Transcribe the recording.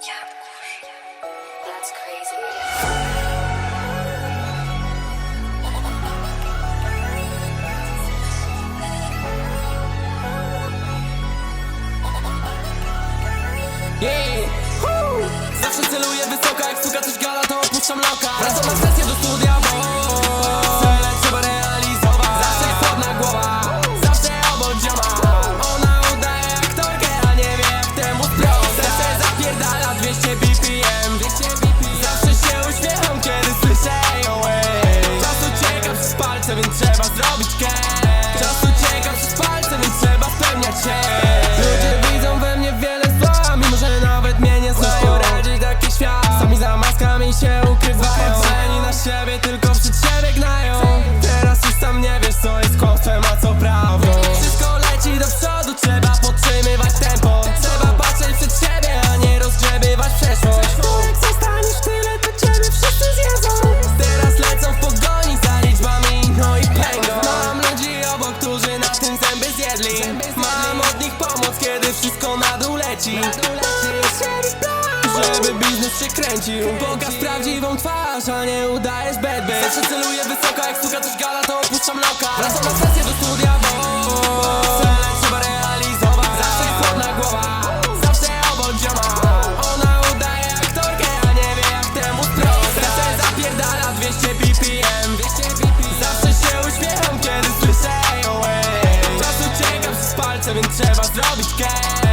Yeah. Zawsze celuję wysoko, jak suka coś gala, to opuszczam loka BPM Zawsze się uśmiecham, kiedy słyszę ej. Czas ucieka przez palce, więc trzeba zrobić cash Czas ucieka przez palce, więc trzeba spełniać się. Ludzie widzą we mnie wiele zła, mimo że nawet mnie nie znają. Radzi taki świat, sami za maskami się ukrywają. Patrzeni na siebie, tylko leci. Żeby biznes się kręcił Pokaż prawdziwą twarz, a nie udajesz bad bitch Zawsze celuję wysoko, jak słucha też gala, to opuszczam loka Wracam na sesję do studia, bo cele trzeba realizować. Zawsze jest chłodna głowa, zawsze obok dzioma. Ona udaje aktorkę, a nie wie jak temu sprostać Serce zapierdala 200 BPM Zawsze się uśmiecham, kiedy słyszę ją, ej Czas ucieka przez palce, więc trzeba zrobić cash.